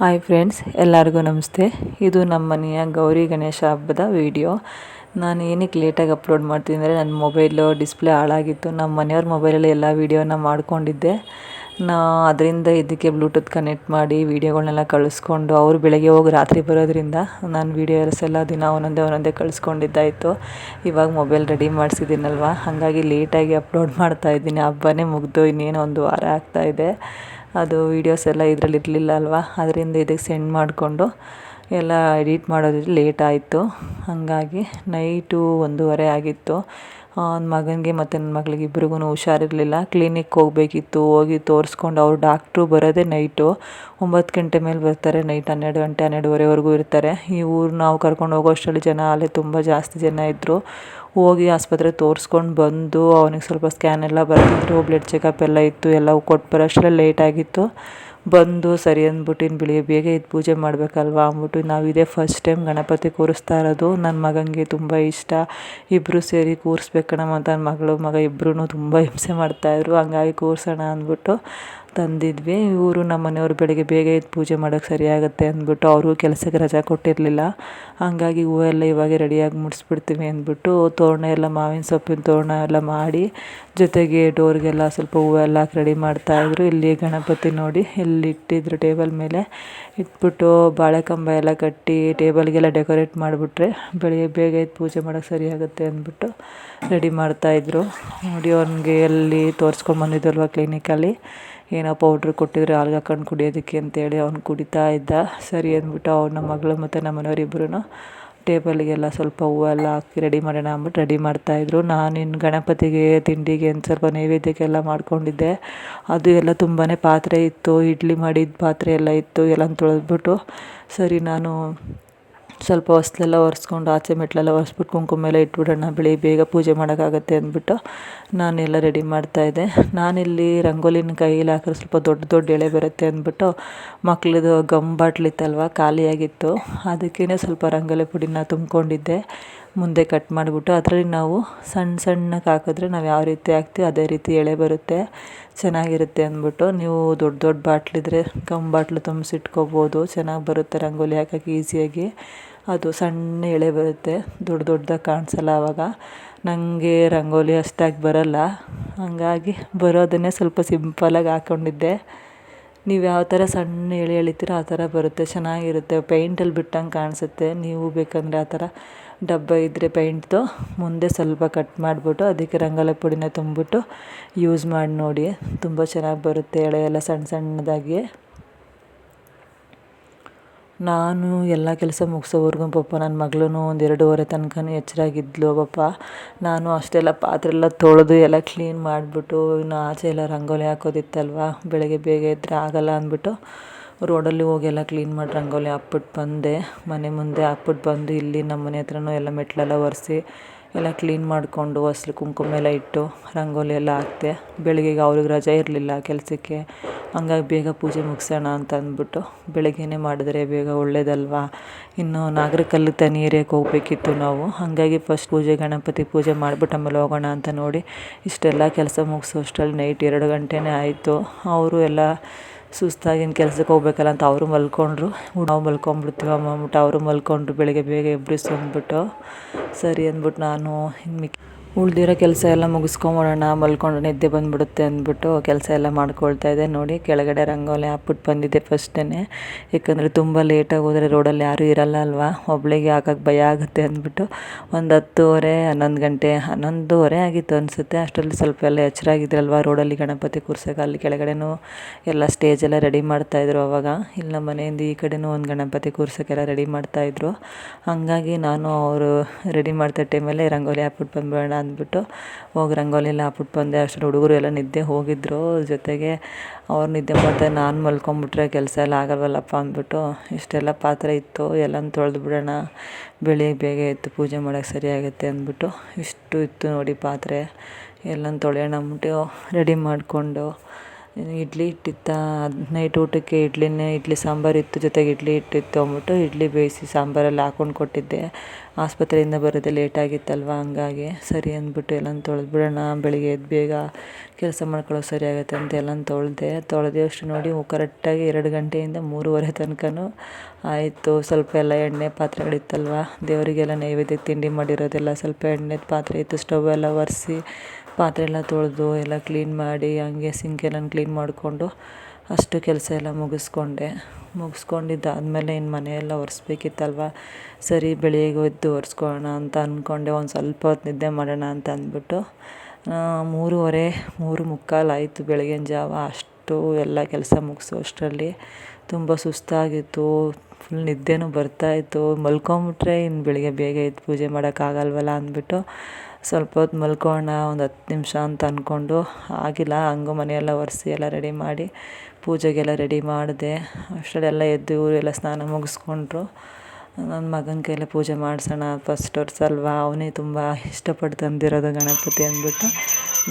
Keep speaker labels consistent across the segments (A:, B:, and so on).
A: Hi friends ಎಲ್ಲರಿಗೂ ನಮಸ್ತೆ. ಇದು ನಮ್ಮ ಮನೆಯ ಗೌರಿ ಗಣೇಶ ಹಬ್ಬದ ವಿಡಿಯೋ ನಾನು ಏನಕ್ಕೆ ಲೇಟಾಗಿ ಅಪ್ಲೋಡ್ ಮಾಡ್ತೀನಿ ಅಂದರೆ ನನ್ನ ಮೊಬೈಲು ಡಿಸ್ಪ್ಲೇ ಹಾಳಾಗಿತ್ತು. ನಮ್ಮ ಮನೆಯವ್ರ ಮೊಬೈಲಲ್ಲಿ ಎಲ್ಲ ವೀಡಿಯೋನ ಮಾಡ್ಕೊಂಡಿದ್ದೆ. ನಾ ಅದರಿಂದ ಇದಕ್ಕೆ ಬ್ಲೂಟೂತ್ ಕನೆಕ್ಟ್ ಮಾಡಿ ವೀಡಿಯೋಗಳನ್ನೆಲ್ಲ ಕಳಿಸ್ಕೊಂಡು ಅವರು ಬೆಳಗ್ಗೆ ಹೋಗಿ ರಾತ್ರಿ ಬರೋದ್ರಿಂದ ನಾನು ವೀಡಿಯೋಸ್ ಎಲ್ಲ ದಿನ ಒಂದೊಂದೇ ಒಂದೊಂದೇ ಕಳಿಸ್ಕೊಂಡಿದ್ದಾಯಿತು. ಇವಾಗ ಮೊಬೈಲ್ ರೆಡಿ ಮಾಡಿಸಿದ್ದೀನಲ್ವ? ಹಾಗಾಗಿ ಲೇಟಾಗಿ ಅಪ್ಲೋಡ್ ಮಾಡ್ತಾಯಿದ್ದೀನಿ ಹಬ್ಬನೇ ಮುಗಿದು ಇನ್ನೇನೋ ಒಂದು ವಾರ ಆಗ್ತಾಯಿದೆ ಅದು ವೀಡಿಯೋಸ್ ಎಲ್ಲ ಇದರಲ್ಲಿ ಇರಲಿಲ್ಲ ಅಲ್ವಾ? ಅದರಿಂದ ಇದಕ್ಕೆ ಸೆಂಡ್ ಮಾಡಿಕೊಂಡು ಎಲ್ಲ ಎಡಿಟ್ ಮಾಡೋದ್ರಲ್ಲಿ ಲೇಟ್ ಆಯಿತು. ಹಾಗಾಗಿ ನೈಟು ಒಂದೂವರೆ ಆಗಿತ್ತು. ನನ್ನ ಮಗನಿಗೆ ಮತ್ತು ನನ್ನ ಮಗಳಿಗೆ ಇಬ್ರಿಗೂ ಹುಷಾರಿರಲಿಲ್ಲ. ಕ್ಲಿನಿಕ್ ಹೋಗಬೇಕಿತ್ತು, ಹೋಗಿ ತೋರಿಸ್ಕೊಂಡು ಅವ್ರು ಡಾಕ್ಟ್ರು ಬರೋದೇ ನೈಟು ಒಂಬತ್ತು ಗಂಟೆ ಮೇಲೆ ಬರ್ತಾರೆ ನೈಟ್ ಹನ್ನೆರಡು ಗಂಟೆ, ಹನ್ನೆರಡುವರೆವರೆಗೂ ಇರ್ತಾರೆ. ಈ ಊರು ನಾವು ಕರ್ಕೊಂಡು ಹೋಗೋ ಅಷ್ಟರಲ್ಲಿ ಜನ ಅಲ್ಲೇ ತುಂಬ ಜಾಸ್ತಿ ಜನ ಇದ್ದರು ಹೋಗಿ ಆಸ್ಪತ್ರೆ ತೋರಿಸ್ಕೊಂಡು ಬಂದು, ಅವನಿಗೆ ಸ್ವಲ್ಪ ಸ್ಕ್ಯಾನ್ ಎಲ್ಲ ಬರ್ತಿದ್ರು ಬ್ಲಡ್ ಚೆಕಪ್ ಎಲ್ಲ ಇತ್ತು ಎಲ್ಲವೂ ಕೊಟ್ಟು ಬರೋಷ್ಟರಲ್ಲಿ ಲೇಟ್ ಆಗಿತ್ತು. ಬಂದು ಸರಿ ಅಂದ್ಬಿಟ್ಟು ಇನ್ನು ಬೆಳಿಗ್ಗೆ ಬೇಗ ಇದು ಪೂಜೆ ಮಾಡಬೇಕಲ್ವಾ ಅಂದ್ಬಿಟ್ಟು ನಾವು ಫಸ್ಟ್ ಟೈಮ್ ಗಣಪತಿ ಕೂರಿಸ್ತಾ ಇರೋದು. ನನ್ನ ಮಗನಿಗೆ ತುಂಬ ಇಷ್ಟ. ಇಬ್ಬರು ಸೇರಿ ಕೂರಿಸ್ಬೇಕಣ್ಣ ಅಂತ ನನ್ನ ಮಗಳು, ಮಗ ಇಬ್ಬರೂ ತುಂಬ ಹಿಂಸೆ ಮಾಡ್ತಾಯಿದ್ರು ಹಂಗಾಗಿ ಕೂರಿಸೋಣ ಅಂದ್ಬಿಟ್ಟು ತಂದಿದ್ವಿ. ಇವರು ನಮ್ಮ ಮನೆಯವರು ಬೆಳಗ್ಗೆ ಬೇಗ ಎದ್ದು ಪೂಜೆ ಮಾಡೋಕ್ಕೆ ಸರಿಯಾಗುತ್ತೆ ಅಂದ್ಬಿಟ್ಟು ಅವ್ರಿಗೂ ಕೆಲಸಕ್ಕೆ ರಜೆ ಕೊಟ್ಟಿರಲಿಲ್ಲ. ಹಂಗಾಗಿ ಹೂವೆಲ್ಲ ಇವಾಗೆ ರೆಡಿಯಾಗಿ ಮುಡಿಸ್ಬಿಡ್ತೀವಿ ಅಂದ್ಬಿಟ್ಟು ತೋರಣ ಎಲ್ಲ, ಮಾವಿನ ಸೊಪ್ಪಿನ ತೋರಣ ಎಲ್ಲ ಮಾಡಿ ಜೊತೆಗೆ ಡೋರ್ಗೆಲ್ಲ ಸ್ವಲ್ಪ ಹೂವೆಲ್ಲ ಹಾಕಿ ರೆಡಿ ಮಾಡ್ತಾಯಿದ್ರು ಇಲ್ಲಿ ಗಣಪತಿ ನೋಡಿ ಇಲ್ಲಿ ಇಟ್ಟಿದ್ರು ಟೇಬಲ್ ಮೇಲೆ. ಇಟ್ಬಿಟ್ಟು ಬಾಳೆಕಂಬ ಎಲ್ಲ ಕಟ್ಟಿ ಟೇಬಲ್ಗೆಲ್ಲ ಡೆಕೋರೇಟ್ ಮಾಡಿಬಿಟ್ರೆ ಬೆಳಗ್ಗೆ ಬೇಗ ಎದ್ದು ಪೂಜೆ ಮಾಡೋಕ್ಕೆ ಸರಿಯಾಗುತ್ತೆ ಅಂದ್ಬಿಟ್ಟು ರೆಡಿ ಮಾಡ್ತಾಯಿದ್ರು ನೋಡಿ ಅವ್ನಿಗೆ ಎಲ್ಲಿ ತೋರಿಸ್ಕೊಂಡು ಬಂದಿದ್ದಲ್ವ ಕ್ಲಿನಿಕಲ್ಲಿ ಏನೋ ಪೌಡ್ರ್ ಕೊಟ್ಟಿದ್ರೆ ಹಾಲ್ಗೆ ಹಾಕೊಂಡು ಕುಡಿಯೋದಕ್ಕೆ ಅಂತೇಳಿ ಅವ್ನು ಕುಡಿತಾ ಇದ್ದ. ಸರಿ ಅಂದ್ಬಿಟ್ಟು ಅವ್ನು ಮಗಳು ಮತ್ತು ನಮ್ಮ ಮನೆಯವ್ರು ಇಬ್ಬರೂ ಟೇಬಲ್ಗೆಲ್ಲ ಸ್ವಲ್ಪ ಹೂವೆಲ್ಲ ಹಾಕಿ ರೆಡಿ ಮಾಡೋಣ ಅಂದ್ಬಿಟ್ಟು ರೆಡಿ ಮಾಡ್ತಾಯಿದ್ರು ನಾನು ಇನ್ನು ಗಣಪತಿಗೆ, ತಿಂಡಿಗೆ ಒಂದು ಸ್ವಲ್ಪ ನೈವೇದ್ಯಕ್ಕೆಲ್ಲ ಮಾಡ್ಕೊಂಡಿದ್ದೆ. ಅದು ಎಲ್ಲ ತುಂಬಾ ಪಾತ್ರೆ ಇತ್ತು, ಇಡ್ಲಿ ಮಾಡಿದ ಪಾತ್ರೆ ಎಲ್ಲ ಇತ್ತು, ಎಲ್ಲ ತೊಳೆದ್ಬಿಟ್ಟು ಸರಿ ನಾನು ಸ್ವಲ್ಪ ಹೊಸ್ಲೆಲ್ಲ ಒರೆಸ್ಕೊಂಡು, ಆಚೆ ಮೆಟ್ಲೆಲ್ಲ ಒರೆಸ್ಬಿಟ್ಟು ಕುಂಕುಮ ಎಲ್ಲ ಇಟ್ಬಿಡೋಣ ಬೆಳಿಗ್ಗೆ ಬೇಗ ಪೂಜೆ ಮಾಡೋಕ್ಕಾಗತ್ತೆ ಅಂದ್ಬಿಟ್ಟು ನಾನೆಲ್ಲ ರೆಡಿ ಮಾಡ್ತಾಯಿದ್ದೆ ನಾನಿಲ್ಲಿ ರಂಗೋಲಿನ ಕೈಯಲ್ಲಿ ಹಾಕಿದ್ರೆ ಸ್ವಲ್ಪ ದೊಡ್ಡ ದೊಡ್ಡ ಎಳೆ ಬರುತ್ತೆ ಅಂದ್ಬಿಟ್ಟು ಮಕ್ಳದು ಗಮ್ ಬಾಟ್ಲಿತ್ತಲ್ವ ಖಾಲಿಯಾಗಿತ್ತು. ಅದಕ್ಕೇ ಸ್ವಲ್ಪ ರಂಗೋಲಿ ಪುಡಿನ ತುಂಬಿಕೊಂಡಿದ್ದೆ. ಮುಂದೆ ಕಟ್ ಮಾಡಿಬಿಟ್ಟು ಅದರಲ್ಲಿ ನಾವು ಸಣ್ಣ ಸಣ್ಣಕ್ಕೆ ಹಾಕಿದ್ರೆ ನಾವು ಯಾವ ರೀತಿ ಹಾಕ್ತೀವಿ ಅದೇ ರೀತಿ ಎಳೆ ಬರುತ್ತೆ, ಚೆನ್ನಾಗಿರುತ್ತೆ ಅಂದ್ಬಿಟ್ಟು ನೀವು ದೊಡ್ಡ ದೊಡ್ಡ ಬಾಟ್ಲಿದ್ರೆ ಗಮ್ ಬಾಟ್ಲು ತುಂಬಿಸಿಟ್ಕೋಬೋದು, ಚೆನ್ನಾಗಿ ಬರುತ್ತೆ ರಂಗೋಲಿ ಹಾಕೋಕ್ಕೆ ಈಸಿಯಾಗಿ ಅದು ಸಣ್ಣ ಎಳೆ ಬರುತ್ತೆ, ದೊಡ್ಡ ದೊಡ್ಡದಾಗಿ ಕಾಣಿಸಲ್ಲ ಆವಾಗ ನನಗೆ ರಂಗೋಲಿ ಅಷ್ಟಾಗಿ ಬರಲ್ಲ. ಹಾಗಾಗಿ ಬರೋದನ್ನೇ ಸ್ವಲ್ಪ ಸಿಂಪಲಾಗಿ ಹಾಕ್ಕೊಂಡಿದ್ದೆ ನೀವು ಯಾವ ಥರ ಸಣ್ಣ ಎಳೆ ಎಳಿತೀರೋ ಆ ಥರ ಬರುತ್ತೆ, ಚೆನ್ನಾಗಿರುತ್ತೆ. ಪೇಂಟಲ್ಲಿ ಬಿಟ್ಟಂಗೆ ಕಾಣಿಸುತ್ತೆ. ನೀವು ಬೇಕಂದರೆ ಆ ಥರ ಡಬ್ಬ ಇದ್ದರೆ ಪೇಂಟ್ದು ಮುಂದೆ ಸ್ವಲ್ಪ ಕಟ್ ಮಾಡಿಬಿಟ್ಟು ಅದಕ್ಕೆ ರಂಗೋಲಿ ಪುಡಿನ ತುಂಬಿಬಿಟ್ಟು ಯೂಸ್ ಮಾಡಿ ನೋಡಿ. ತುಂಬ ಚೆನ್ನಾಗಿ ಬರುತ್ತೆ ಎಳೆ ಎಲ್ಲ ಸಣ್ಣ ಸಣ್ಣದಾಗಿ ನಾನು ಎಲ್ಲ ಕೆಲಸ ಮುಗಿಸೋವರೆಗೂ ಪಾಪ ನನ್ನ ಮಗಳೂ ಒಂದು ಎರಡೂವರೆ ತನಕನೂ ಎಚ್ಚರಾಗಿದ್ಲು ಪಾಪ. ನಾನು ಅಷ್ಟೆಲ್ಲ ಪಾತ್ರೆ ಎಲ್ಲ ತೊಳೆದು ಎಲ್ಲ ಕ್ಲೀನ್ ಮಾಡಿಬಿಟ್ಟು ಇನ್ನು ಆಚೆ ಎಲ್ಲ ರಂಗೋಲಿ ಹಾಕೋದಿತ್ತಲ್ವ? ಬೆಳಗ್ಗೆ ಬೇಗ ಎದ್ದರೆ ಆಗಲ್ಲ ಅಂದ್ಬಿಟ್ಟು ರೋಡಲ್ಲಿ ಹೋಗಿ ಎಲ್ಲ ಕ್ಲೀನ್ ಮಾಡಿ ರಂಗೋಲಿ ಹಾಕ್ಬಿಟ್ಟು ಬಂದೆ. ಮನೆ ಮುಂದೆ ಹಾಕ್ಬಿಟ್ಟು ಬಂದು ಇಲ್ಲಿ ನಮ್ಮ ಮನೆ ಹತ್ರನೂ ಎಲ್ಲ ಮೆಟ್ಲೆಲ್ಲ ಒರೆಸಿ ಎಲ್ಲ ಕ್ಲೀನ್ ಮಾಡಿಕೊಂಡು ಹೊಸ್ಲು ಕುಂಕುಮ ಎಲ್ಲ ಇಟ್ಟು ರಂಗೋಲಿ ಎಲ್ಲ ಹಾಕಿದೆ. ಬೆಳಗ್ಗೆಗೆ ಅವ್ರಿಗೆ ರಜೆ ಇರಲಿಲ್ಲ ಕೆಲಸಕ್ಕೆ. ಹಂಗಾಗಿ ಬೇಗ ಪೂಜೆ ಮುಗಿಸೋಣ ಅಂತ ಅಂದ್ಬಿಟ್ಟು ಬೆಳಗ್ಗೆನೇ ಮಾಡಿದ್ರೆ ಬೇಗ ಒಳ್ಳೇದಲ್ವಾ? ಇನ್ನು ನಾಗರಕಲ್ಲು ತನಿ ಏರಿಯಾಕ್ಕೆ ಹೋಗಬೇಕಿತ್ತು ನಾವು. ಹಾಗಾಗಿ ಫಸ್ಟ್ ಪೂಜೆ, ಗಣಪತಿ ಪೂಜೆ ಮಾಡಿಬಿಟ್ಟು ಆಮೇಲೆ ಹೋಗೋಣ ಅಂತ ನೋಡಿ ಇಷ್ಟೆಲ್ಲ ಕೆಲಸ ಮುಗಿಸೋ. ಅಷ್ಟರಲ್ಲಿ ನೈಟ್ ಎರಡು ಗಂಟೆನೇ ಆಯಿತು. ಅವರು ಎಲ್ಲ ಸುಸ್ತಾಗಿನ ಕೆಲಸಕ್ಕೆ ಹೋಗ್ಬೇಕಲ್ಲ ಅಂತ ಅವರು ಮಲ್ಕೊಂಡ್ರು. ನಾವು ಮಲ್ಕೊಂಡ್ಬಿಡ್ತೀವಿ, ಅಮ್ಮ ಅಂದ್ಬಿಟ್ಟು ಅವರು ಮಲ್ಕೊಂಡ್ರು, ಬೆಳಗ್ಗೆ ಬೇಗ ಎಬ್ಬಿಸು ಅಂದ್ಬಿಟ್ಟು. ಸರಿ ಅಂದ್ಬಿಟ್ಟು ನಾನು ಇನ್ನು ಮಿಕ್ಕಿ ಉಳ್ದಿರೋ ಕೆಲಸ ಎಲ್ಲ ಮುಗಿಸ್ಕೊಂಬಿಡೋಣ ಮಲ್ಕೊಂಡು ನಿದ್ದೆ ಬಂದುಬಿಡುತ್ತೆ ಅಂದ್ಬಿಟ್ಟು ಕೆಲಸ ಎಲ್ಲ ಇದೆ ನೋಡಿ, ಕೆಳಗಡೆ ರಂಗೋಲಿ ಹಾಕ್ಬಿಟ್ಟು ಬಂದಿದ್ದೆ ಫಸ್ಟೇ ಯಾಕಂದರೆ ತುಂಬ ಲೇಟಾಗಿ ಹೋದರೆ ರೋಡಲ್ಲಿ ಯಾರೂ ಇರಲ್ಲ ಅಲ್ವಾ? ಒಬ್ಳಿಗೆ ಹಾಕಕ್ಕೆ ಭಯ ಆಗುತ್ತೆ ಅಂದ್ಬಿಟ್ಟು ಒಂದು ಹತ್ತುವರೆ, ಹನ್ನೊಂದು ಗಂಟೆ, ಹನ್ನೊಂದುವರೆ ಆಗಿತ್ತು ಅನಿಸುತ್ತೆ. ಅಷ್ಟರಲ್ಲಿ ಸ್ವಲ್ಪ ಎಲ್ಲ ಎಚ್ಚರಾಗಿದ್ರಲ್ವ ರೋಡಲ್ಲಿ ಗಣಪತಿ ಕೂರ್ಸೋಕೆ ಅಲ್ಲಿ ಕೆಳಗಡೆನೂ ಎಲ್ಲ ಸ್ಟೇಜೆಲ್ಲ ರೆಡಿ ಮಾಡ್ತಾಯಿದ್ರು ಅವಾಗ. ಇಲ್ಲ, ಮನೆಯಿಂದ ಈ ಕಡೆನೂ ಒಂದು ಗಣಪತಿ ಕೂರ್ಸೋಕ್ಕೆಲ್ಲ ರೆಡಿ ಮಾಡ್ತಾಯಿದ್ರು ಹಾಗಾಗಿ ನಾನು ಅವರು ರೆಡಿ ಮಾಡ್ತಾ ಟೈಮಲ್ಲೇ ರಂಗೋಲಿ ಹಾಕ್ಬಿಟ್ಟು ಬಂದ್ಬಿಡೋಣ ಅಂದ್ಬಿಟ್ಟು ಹೋಗಿ ರಂಗೋಲಿ ಎಲ್ಲ ಹಾಕ್ಬಿಟ್ಟು ಬಂದೆ. ಅಷ್ಟರಲ್ಲಿ ಹುಡುಗರು ಎಲ್ಲ ನಿದ್ದೆ ಹೋಗಿದ್ದರು ಜೊತೆಗೆ ಅವ್ರು ನಿದ್ದೆ ಮಾಡ್ತಾರೆ ನಾನು ಮಲ್ಕೊಂಬಿಟ್ರೆ ಕೆಲಸ ಎಲ್ಲ ಆಗಲ್ವಲ್ಲಪ್ಪ ಅಂದ್ಬಿಟ್ಟು ಇಷ್ಟೆಲ್ಲ ಪಾತ್ರೆ ಇತ್ತು. ಎಲ್ಲನೂ ತೊಳೆದು ಬಿಡೋಣ, ಬೆಳಿಗ್ಗೆ ಬೇಗ ಇತ್ತು ಪೂಜೆ ಮಾಡೋಕ್ಕೆ ಸರಿಯಾಗುತ್ತೆ ಅಂದ್ಬಿಟ್ಟು ಇಷ್ಟು ಇತ್ತು ನೋಡಿ ಪಾತ್ರೆ. ಎಲ್ಲನೂ ತೊಳೆಯೋಣ ಅಂದ್ಬಿಟ್ಟು ರೆಡಿ ಮಾಡಿಕೊಂಡು ಇಡ್ಲಿ ಇಟ್ಟಿತ್ತ ನೈಟ್ ಊಟಕ್ಕೆ ಇಡ್ಲಿನೇ, ಇಡ್ಲಿ ಸಾಂಬಾರು ಇತ್ತು, ಜೊತೆಗೆ ಇಡ್ಲಿ ಇಟ್ಟಿತ್ತು ಅಂದ್ಬಿಟ್ಟು ಇಡ್ಲಿ ಬೇಯಿಸಿ ಸಾಂಬಾರಲ್ಲಿ ಹಾಕ್ಕೊಂಡು ಕೊಟ್ಟಿದ್ದೆ. ಆಸ್ಪತ್ರೆಯಿಂದ ಬರೋದೇ ಲೇಟ್ ಆಗಿತ್ತಲ್ವ, ಹಂಗಾಗಿ. ಸರಿ ಅಂದ್ಬಿಟ್ಟು ಎಲ್ಲನೂ ತೊಳೆದ್ಬಿಡೋಣ ಬೆಳಿಗ್ಗೆ ಎದ್ದು ಬೇಗ ಕೆಲಸ ಮಾಡ್ಕೊಳ್ಳೋಕೆ ಸರಿ ಆಗುತ್ತೆ ಅಂತ ಎಲ್ಲನೂ ತೊಳೆದೆ. ತೊಳೆದೆ ಅಷ್ಟು ನೋಡಿ ಕರೆಕ್ಟಾಗಿ ಎರಡು ಗಂಟೆಯಿಂದ ಮೂರುವರೆ ತನಕನೂ ಆಯಿತು. ಸ್ವಲ್ಪ ಎಲ್ಲ ಎಣ್ಣೆ ಪಾತ್ರೆಗಳಿತ್ತಲ್ವ, ದೇವರಿಗೆಲ್ಲ ನೈವೇದ್ಯಕ್ಕೆ ತಿಂಡಿ ಮಾಡಿರೋದೆಲ್ಲ ಸ್ವಲ್ಪ ಎಣ್ಣೆದು ಪಾತ್ರೆ ಇತ್ತು, ಸ್ಟವ್ ಎಲ್ಲ ಒರೆಸಿ ಪಾತ್ರೆ ಎಲ್ಲ ತೊಳೆದು ಎಲ್ಲ ಕ್ಲೀನ್ ಮಾಡಿ, ಹಂಗೆ ಸಿಂಕ್ ಎಲ್ಲ ಕ್ಲೀನ್ ಮಾಡಿಕೊಂಡು ಅಷ್ಟು ಕೆಲಸ ಎಲ್ಲ ಮುಗಿಸ್ಕೊಂಡೆ. ಮುಗಿಸ್ಕೊಂಡಿದ್ದಾದ್ಮೇಲೆ ಇನ್ನು ಮನೆಯೆಲ್ಲ ಒರೆಸ್ಬೇಕಿತ್ತಲ್ವ? ಸರಿ, ಬೆಳಿಗ್ಗೆ ಎದ್ದು ಒರೆಸ್ಕೊಳ್ಳೋಣ ಅಂತ ಅಂದ್ಕೊಂಡೆ ಒಂದು ಸ್ವಲ್ಪ ಹೊತ್ತು ನಿದ್ದೆ ಮಾಡೋಣ ಅಂತ ಅಂದ್ಬಿಟ್ಟು ಮೂರುವರೆ, ಮೂರು ಮುಕ್ಕಾಲು ಆಯಿತು ಬೆಳಗಿನ ಜಾವ. ಅಷ್ಟು ಎಲ್ಲ ಕೆಲಸ ಮುಗಿಸೋ ಅಷ್ಟರಲ್ಲಿ. ತುಂಬ ಸುಸ್ತಾಗಿತ್ತು. ಫುಲ್ ನಿದ್ದೆನೂ ಬರ್ತಾಯಿತ್ತು ಮಲ್ಕೊಂಬಿಟ್ರೆ ಇನ್ನು ಬೆಳಗ್ಗೆ ಬೇಗ ಎದ್ದು ಪೂಜೆ ಮಾಡೋಕ್ಕಾಗಲ್ವಲ್ಲ ಅಂದ್ಬಿಟ್ಟು ಸ್ವಲ್ಪ ಹೊತ್ತು ಮಲ್ಕೊಳ್ಳೋಣ, ಒಂದು ಹತ್ತು ನಿಮಿಷ ಅಂತ ಅಂದ್ಕೊಂಡು ಆಗಿಲ್ಲ, ಹಂಗೂ ಮನೆಯೆಲ್ಲ ಒರೆಸಿ ಎಲ್ಲ ರೆಡಿ ಮಾಡಿ, ಪೂಜೆಗೆಲ್ಲ ರೆಡಿ ಮಾಡಿದೆ. ಅಷ್ಟರಲ್ಲೆಲ್ಲ ಎದ್ದು ಇವರೆಲ್ಲ ಸ್ನಾನ ಮುಗಿಸ್ಕೊಂಡ್ರು. ನನ್ನ ಮಗನ ಕೈಲೇ ಪೂಜೆ ಮಾಡಿಸೋಣ ಫಸ್ಟ್ ವರ್ಷ ಅಲ್ವಾ? ಅವನೇ ತುಂಬ ಇಷ್ಟಪಟ್ಟು ತಂದಿರೋದು ಗಣಪತಿ ಅಂದ್ಬಿಟ್ಟು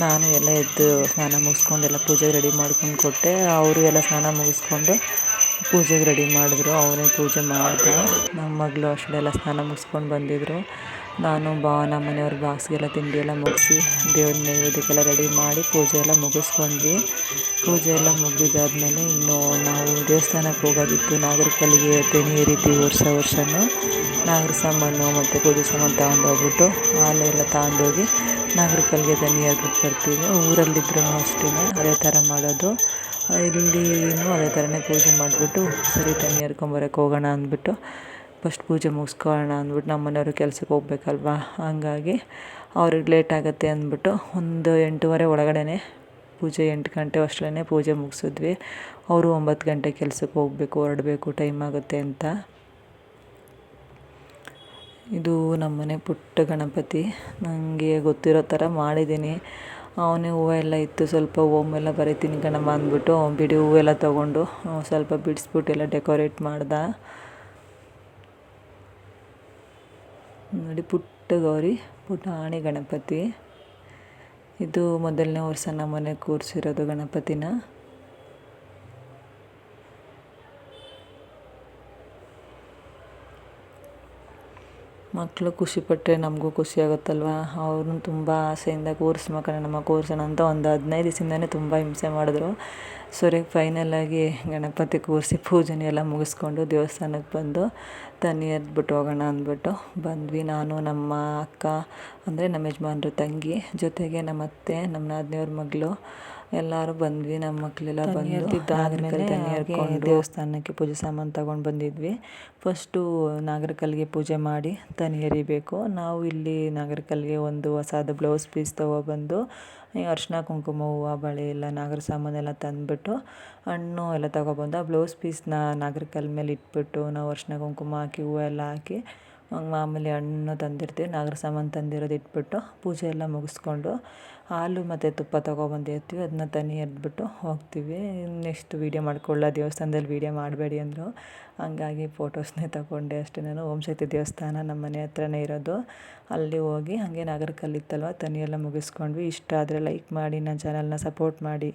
A: ನಾನು ಎಲ್ಲ ಎದ್ದು ಸ್ನಾನ ಮುಗಿಸ್ಕೊಂಡು ಎಲ್ಲ ಪೂಜೆ ರೆಡಿ ಮಾಡ್ಕೊಂಡು ಕೊಟ್ಟೆ. ಅವರು ಎಲ್ಲ ಸ್ನಾನ ಮುಗಿಸ್ಕೊಂಡು ಪೂಜೆಗೆ ರೆಡಿ ಮಾಡಿದ್ರು ಅವನೇ ಪೂಜೆ ಮಾಡಿದೆ. ನಮ್ಮ ಮಗಳು ಅಷ್ಟೆಲ್ಲ ಸ್ನಾನ ಮುಗಿಸ್ಕೊಂಡು ಬಂದಿದ್ರು. ನಾನು ಬಾ ನಮ್ಮ ಮನೆಯವ್ರ ಬಾಕ್ಸ್ಗೆಲ್ಲ ತಿಂಡಿ ಎಲ್ಲ ಮುಗಿಸಿ, ದೇವ್ರ ನೈವೇದ್ಯಕ್ಕೆಲ್ಲ ರೆಡಿ ಮಾಡಿ ಪೂಜೆ ಎಲ್ಲ ಮುಗಿಸ್ಕೊಂಡ್ವಿ. ಪೂಜೆ ಎಲ್ಲ ಮುಗಿದಾದ್ಮೇಲೆ ಇನ್ನು ನಾವು ದೇವಸ್ಥಾನಕ್ಕೆ ಹೋಗೋದಿತ್ತು. ನಾಗರ ಕಲ್ಲಿಗೆ ಈ ರೀತಿ ವರ್ಷ ವರ್ಷವೂ ನಾಗರ ಸಾಮಾನು ಮತ್ತು ಪೂಜೆ ಸಾಮಾನು ತಗೊಂಡೋಗ್ಬಿಟ್ಟು ಹಾಲು ಎಲ್ಲ ತಗೊಂಡೋಗಿ ನಾಗರ ಕಲ್ಲಿಗೆ ದನಿ ಹಾಕ್ಬಿಟ್ಟು ಬರ್ತೀವಿ. ಊರಲ್ಲಿದ್ರೂ ಅಷ್ಟೇ ಅದೇ ಥರ ಮಾಡೋದು. ಇಲ್ಲಿನೂ ಅದೇ ಥರನೇ ಪೂಜೆ ಮಾಡಿಬಿಟ್ಟು, ಸರಿ ತಣ್ಣಿ ಹರ್ಕೊಂಬರಕ್ಕೆ ಹೋಗೋಣ ಅಂದ್ಬಿಟ್ಟು, ಫಸ್ಟ್ ಪೂಜೆ ಮುಗಿಸ್ಕೊಳ್ಳೋಣ ಅಂದ್ಬಿಟ್ಟು ನಮ್ಮ ಮನೆಯವರು ಕೆಲಸಕ್ಕೆ ಹೋಗ್ಬೇಕಲ್ವಾ? ಹಂಗಾಗಿ ಅವ್ರಿಗೆ ಲೇಟ್ ಆಗುತ್ತೆ ಅಂದ್ಬಿಟ್ಟು ಒಂದು ಎಂಟೂವರೆ ಒಳಗಡೆ ಪೂಜೆ ಎಂಟು ಗಂಟೆ ಅಷ್ಟರಲ್ಲೇ ಪೂಜೆ ಮುಗಿಸಿದ್ವಿ. ಅವರು ಒಂಬತ್ತು ಗಂಟೆ ಕೆಲಸಕ್ಕೆ ಹೋಗಬೇಕು, ಹೊರಡಬೇಕು, ಟೈಮ್ ಆಗುತ್ತೆ ಅಂತ. ಇದು ನಮ್ಮನೆ ಪುಟ್ಟ ಗಣಪತಿ. ನನಗೆ ಗೊತ್ತಿರೋ ಥರ ಮಾಡಿದ್ದೀನಿ. ಅವನೇ ಹೂವು ಎಲ್ಲ ಇತ್ತು, ಸ್ವಲ್ಪ ಓಮೆಲ್ಲ ಬರೀತೀನಿ ಕಣಮ್ಮ ಅಂದ್ಬಿಟ್ಟು ಬಿಡಿ ಹೂವೆಲ್ಲ ತೊಗೊಂಡು ಸ್ವಲ್ಪ ಬಿಡಿಸ್ಬಿಟ್ಟು ಎಲ್ಲ ಡೆಕೋರೇಟ್ ಮಾಡ್ದೆ. ನೋಡಿ ಪುಟ್ಟ ಗೌರಿ, ಪುಟ್ಟ ಆಣಿ ಗಣಪತಿ. ಇದು ಮೊದಲನೇ ವರ್ಷ ನಮ್ಮನೆ ಕೂರಿಸಿರೋದು ಗಣಪತಿನ. ಮಕ್ಕಳು ಖುಷಿಪಟ್ಟರೆ ನಮಗೂ ಖುಷಿ ಆಗುತ್ತಲ್ವ? ಅವ್ರನ್ನೂ ತುಂಬ ಆಸೆಯಿಂದ ಕೂರಿಸ್ಬೇಕಣ ನಮ್ಮ ಕೂರಿಸೋಣ ಅಂತ ಒಂದು ಹದಿನೈದು ದಿವಸದಿಂದನೇ ತುಂಬ ಹಿಂಸೆ ಮಾಡಿದ್ರು. ಸರಿ ಫೈನಲಾಗಿ ಗಣಪತಿ ಕೂರಿಸಿ ಪೂಜೆನ ಎಲ್ಲ ಮುಗಿಸ್ಕೊಂಡು ದೇವಸ್ಥಾನಕ್ಕೆ ಬಂದು ತನ್ನಿ ಎದ್ಬಿಟ್ಟು ಹೋಗೋಣ ಅಂದ್ಬಿಟ್ಟು ಬಂದ್ವಿ. ನಾನು, ನಮ್ಮ ಅಕ್ಕ, ಅಂದರೆ ನಮ್ಮ ಯಜಮಾನ್ರ, ತಂಗಿ, ಜೊತೆಗೆ ನಮ್ಮ ಅತ್ತೆ ನಮ್ಮ ನಾದಿನಿಯವ್ರ ಮಗಳು ಎಲ್ಲರೂ ಬಂದ್ವಿ ನಮ್ಮ ಮಕ್ಕಳೆಲ್ಲ ಬಂದು ದೇವಸ್ಥಾನಕ್ಕೆ ಪೂಜೆ ಸಾಮಾನು ತಗೊಂಡು ಬಂದಿದ್ವಿ. ಫಸ್ಟು ನಾಗರಕಲ್ಗೆ ಪೂಜೆ ಮಾಡಿ ತನಿ ಎರಿಬೇಕು ನಾವು ಇಲ್ಲಿ ನಾಗರಕಲ್ಗೆ ಒಂದು ಹೊಸದ ಬ್ಲೌಸ್ ಪೀಸ್ ತೊಗೊಬಂದು ಅರಿಶಿನ ಕುಂಕುಮ ಹೂವು ಬಳೆ ಎಲ್ಲ ನಾಗರ ಸಾಮಾನೆಲ್ಲ ತಂದುಬಿಟ್ಟು ಹಣ್ಣು ಎಲ್ಲ ತಗೊಬಂದು ಆ ಬ್ಲೌಸ್ ಪೀಸ್ನ ನಾಗರಕಲ್ ಮೇಲೆ ಇಟ್ಬಿಟ್ಟು ನಾವು ಅರಿಶಿನ ಕುಂಕುಮ ಹಾಕಿ ಹೂವು ಎಲ್ಲ ಹಾಕಿ ಮಾಮೂಲಿ ಹಣ್ಣು ತಂದಿರ್ತೀವಿ ನಾಗರ ಸಾಮಾನು ತಂದಿರೋದು ಇಟ್ಬಿಟ್ಟು ಪೂಜೆ ಎಲ್ಲ ಮುಗಿಸ್ಕೊಂಡು ಹಾಲು ಮತ್ತು ತುಪ್ಪ ತೊಗೊಬಂದಿರ್ತೀವಿ ಅದನ್ನ ತನಿ ಎದ್ಬಿಟ್ಟು ಹೋಗ್ತೀವಿ. ನೆಕ್ಸ್ಟ್ ವೀಡಿಯೋ ಮಾಡ್ಕೊಳ್ಳ, ದೇವಸ್ಥಾನದಲ್ಲಿ ವೀಡಿಯೋ ಮಾಡಬೇಡಿ ಅಂದರು. ಹಂಗಾಗಿ ಫೋಟೋಸ್ನೇ ತಗೊಂಡೆ ಅಷ್ಟೇ ನಾನು. ಓಂ ಶಕ್ತಿ ದೇವಸ್ಥಾನ ನಮ್ಮ ಮನೆ ಹತ್ರನೇ ಇರೋದು. ಅಲ್ಲಿ ಹೋಗಿ ಹಾಗೆ ನಾಗರಕಲ್ಲಿತ್ತಲ್ವ ತನಿಯೆಲ್ಲ ಮುಗಿಸ್ಕೊಂಡ್ವಿ. ಇಷ್ಟ ಆದರೆ ಲೈಕ್ ಮಾಡಿ, ನನ್ನ ಚಾನಲ್ನ ಸಪೋರ್ಟ್ ಮಾಡಿ.